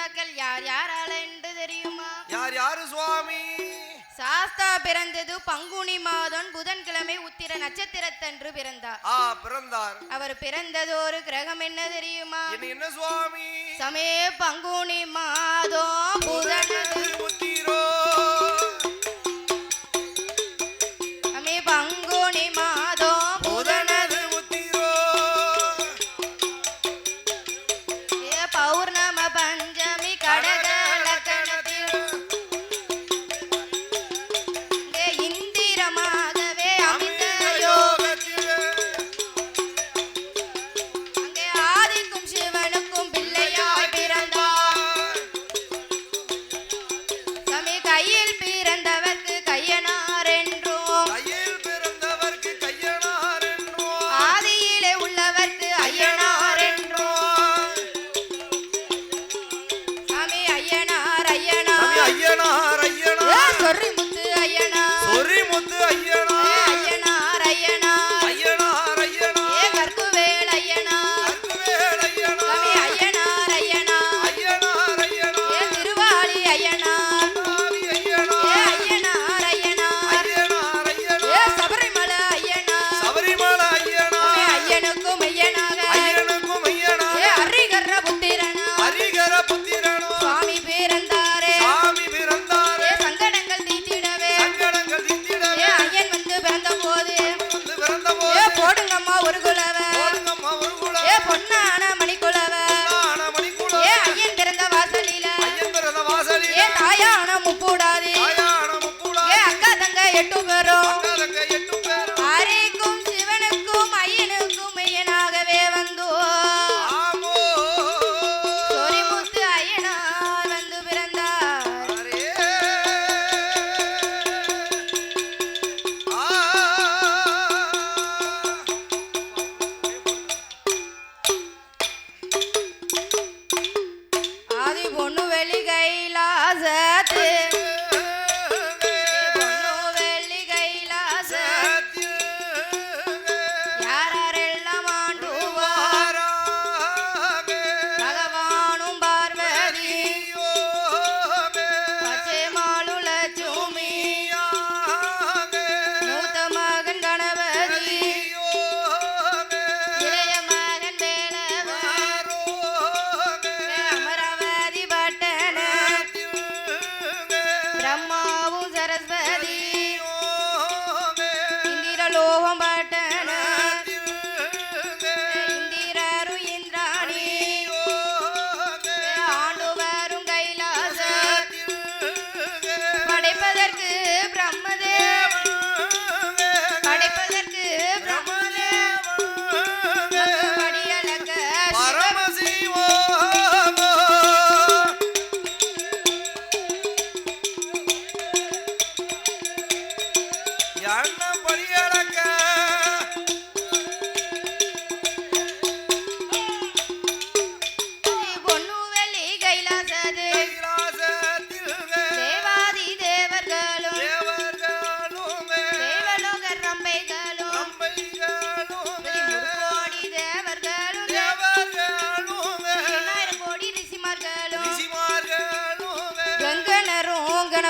சாஸ்தாக்கள் யார் யாரால என்று தெரியுமா? யார் யாரு சுவாமி? சாஸ்தா பிறந்தது பங்குனி மாதம் புதன்கிழமை உத்திர நட்சத்திரத்தன்று பிறந்தார். ஆ பிறந்தார். அவர் பிறந்தது ஒரு கிரகம் என்ன தெரியுமா? என்ன சுவாமி? சமே பங்குனி மாதம் புதன் 得意了。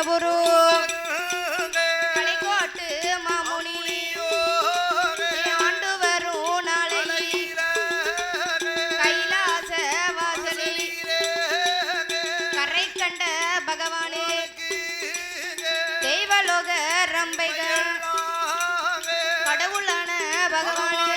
கணவுரு கலைக்கோட்டு மாமுனி. கைலாச வாசலில். கரை கண்ட தெய்வலோக ரம்பைகள். கடவுளான பகவானே.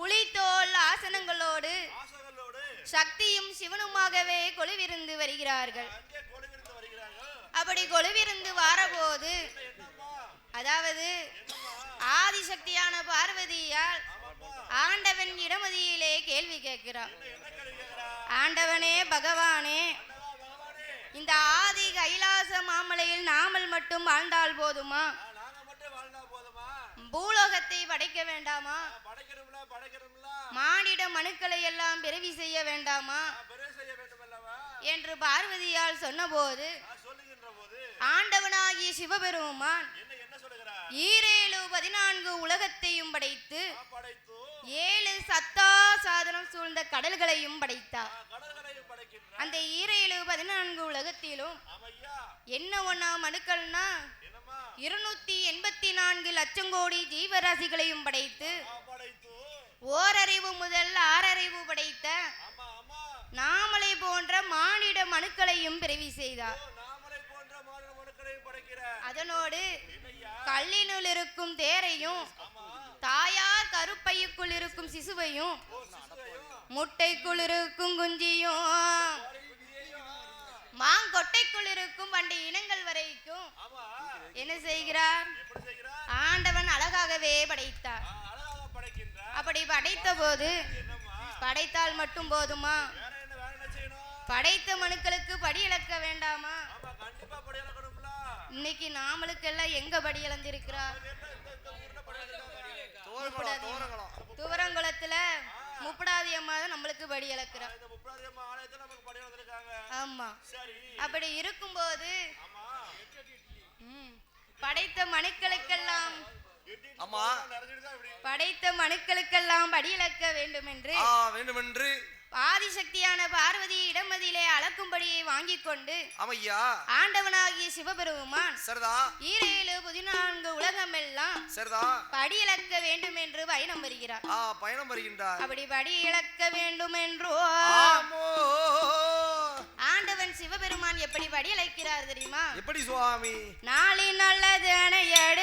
புலித்தோல் ஆசனங்களோடு சக்தியும் சிவனுமாகவே கொலுவிருந்து வருகிறார்கள். அப்படி கொலுவிருந்து வாரபோது அதாவது ஆதிசக்தியான பார்வதியால் ஆண்டவன் இடமதியிலே கேள்வி கேட்கிறார் ஆண்டவனே பகவானே. இந்த ஆதி கைலாச மாமலையில் நாமல் மட்டும் வாழ்ந்தால் போதுமா? பூலோகத்தை படைக்க வேண்டாமா? மானிட மனுக்களை எல்லாம் பிறவி செய்ய வேண்டாமா? என்று பார்வதியால் சொன்னபோது ஆண்டவனாகிய சிவபெருமான் ஈரேழு பதினான்கு உலகத்தையும் படைத்து ஏழு சத்தா சாதனம் சூழ்ந்த கடல்களையும் படைத்தார் அந்த ஈரேழு பதினான்கு உலகத்திலும் என்ன ஒண்ணா மனுக்கள்னா இருநூத்தி எண்பத்தி நான்கு லட்சம் கோடி ஜீவராசிகளையும் படைத்து ஓரறிவு முதல் ஆறறிவு படைத்த நாமலை போன்ற மானிட மனுக்களையும் பிறவி செய்தார். அதனோடு கல்லினுள் இருக்கும் தேரையும் தாயார் கருப்பையுக்குள் இருக்கும் சிசுவையும் முட்டைக்குள் இருக்கும் குஞ்சியும் மாங்கொட்டைக்குள் இருக்கும் பண்டி இனங்கள் வரைக்கும். ஆமா. என்ன செய்கிறார்? எப்படி செய்கிறார்? ஆண்டவன் அழகாகவே படைத்தார். அப்படி படைத்த போது படைத்தால் மட்டும் போதுமா? வேற என்ன வேற என்ன செய்யணும்? படைத்த மனுக்களுக்கு படி இழக்க வேண்டாமா? இன்னைக்கு நாமளுக்கெல்லாம் எங்க படி தோரங்குளம் துவரங்குளத்துல முப்படாதி அம்மா தான் நம்மளுக்கு படி இழக்கிறார். ஆமா. சரி. அப்படி இருக்கும்போது ஆமா. ம், படைத்த மனுக்களுக்கெல்லாம் படைத்த மனுக்களுக்கெல்லாம் படி இழக்க வேண்டும் என்று ஆ வேண்டுமென்று. ஆதிசக்தியான பார்வதி இடமதியிலே அளக்கும்படியை வாங்கிக் கொண்டு ஆமையா? ஆண்டவனாகிய சிவபெருமான் சரிதா. ஈரேழு பதினான்கு உலகமெல்லாம் சரிதா. படி இழக்க வேண்டும் என்று பயணம் வருகிறார். ஆ பயணம் வருகின்றார். அப்படி படி இழக்க வேண்டும் என்றோ சிவபெருமான் எப்படி படி இழைக்கிறார் தெரியுமா? எப்படி சுவாமி? நாளி நல்லதனை எடுத்து நாளி